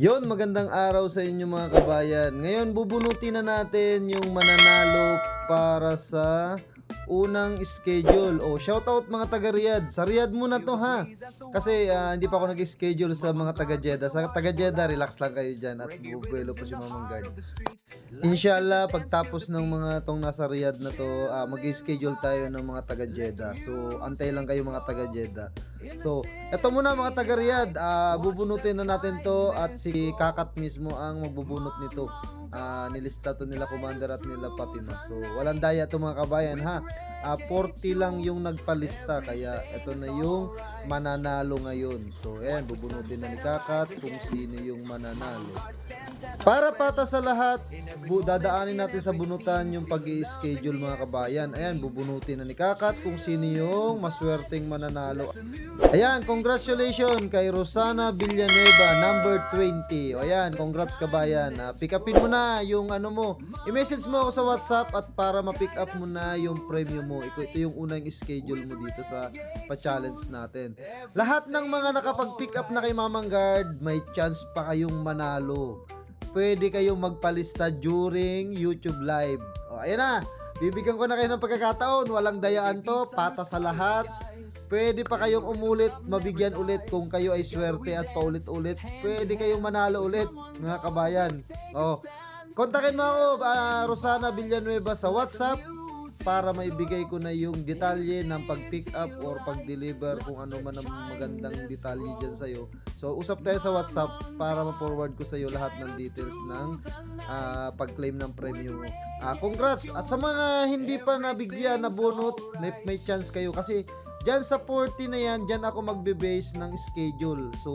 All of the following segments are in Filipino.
Yon, magandang araw sa inyo mga kabayan. Ngayon, bubunutin na natin yung mananalo para sa unang schedule. O, shoutout mga taga Riyadh. Sa Riyadh muna to ha. Kasi ah, hindi pa ako nag-schedule sa mga taga Jeddah. Sa taga Jeddah, relax lang kayo dyan at bubuelo po si Mamang Guard. Inshallah, pagtapos ng mga tong nasa Riyadh na to, ah, mag-schedule tayo ng mga taga Jeddah. So, antay lang kayo mga taga Jeddah. So, eto muna mga taga Riyadh, ah, bubunutin na natin to at si Kakat mismo ang magbubunot nito. Ah, nilista to nila Commander at nila Fatima. So, walang daya to mga kabayan ha. Ah, 40 lang yung nagpalista kaya eto na yung mananalo ngayon. So, ayan, bubunutin na ni Kakat kung sino yung mananalo. Para pata sa lahat, dadaanin natin sa bunutan yung pag schedule mga kabayan. Ayan, bubunutin na ni Kakat kung sino yung maswerteng mananalo. Ayan, congratulations kay Rosana Villanueva, number 20. O ayan, congrats kabayan. Uh, pick upin mo na yung ano mo. I-message mo ako sa WhatsApp at para ma-pick up mo na yung premium mo. Ito, yung unang schedule mo dito sa pa-challenge natin. Lahat ng mga nakapag-pick up na kay Mamang Guard, may chance pa kayong manalo pwede kayong magpalista during YouTube Live. O, ayan na. Bibigyan ko na kayo ng pagkakataon. Walang dayaan to. Pata sa lahat. Pwede pa kayong umulit, mabigyan ulit kung kayo ay swerte at paulit-ulit. Pwede kayong manalo ulit, mga kabayan. O, kontakin mo ako, ah, Rosana Villanueva sa WhatsApp para maibigay ko na yung detalye ng pag-pick up or pag-deliver kung ano man ang magandang detalye dyan sa'yo. So, usap tayo sa WhatsApp para ma-forward ko sa'yo lahat ng details ng ah, pag-claim ng premium mo. Ah, congrats! At sa mga hindi pa nabigyan na bunot, may, may chance kayo kasi Diyan sa 40 na yan, diyan ako magbe-base ng schedule. So,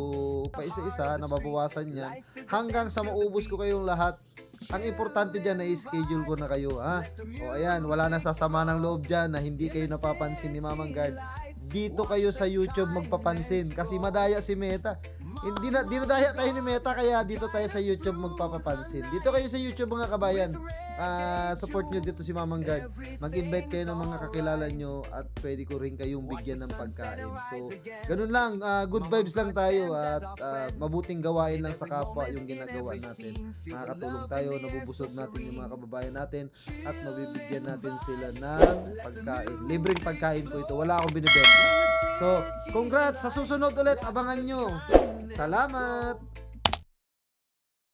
pa isa-isa, nababawasan yan. Hanggang sa maubos ko kayong lahat, ang importante dyan na i-schedule ko na kayo, ha? O ayan, wala na sasama ng loob dyan na hindi kayo napapansin ni Mamang Guard. Dito kayo sa YouTube magpapansin kasi madaya si Meta. Hindi na dinadaya tayo ni Meta kaya dito tayo sa YouTube magpapapansin. Dito kayo sa YouTube mga kabayan. Ah, support nyo dito si Mamang Guard. Mag-invite kayo ng mga kakilala nyo at pwede ko rin kayong bigyan ng pagkain. So, ganun lang. ah, good vibes lang tayo at ah, mabuting gawain lang sa kapwa yung ginagawa natin. Makakatulong tayo, nabubusog natin yung mga kababayan natin at mabibigyan natin sila ng pagkain. Libreng pagkain po ito. Wala akong binibenta. So, congrats! Sa susunod ulit, abangan nyo. Salamat!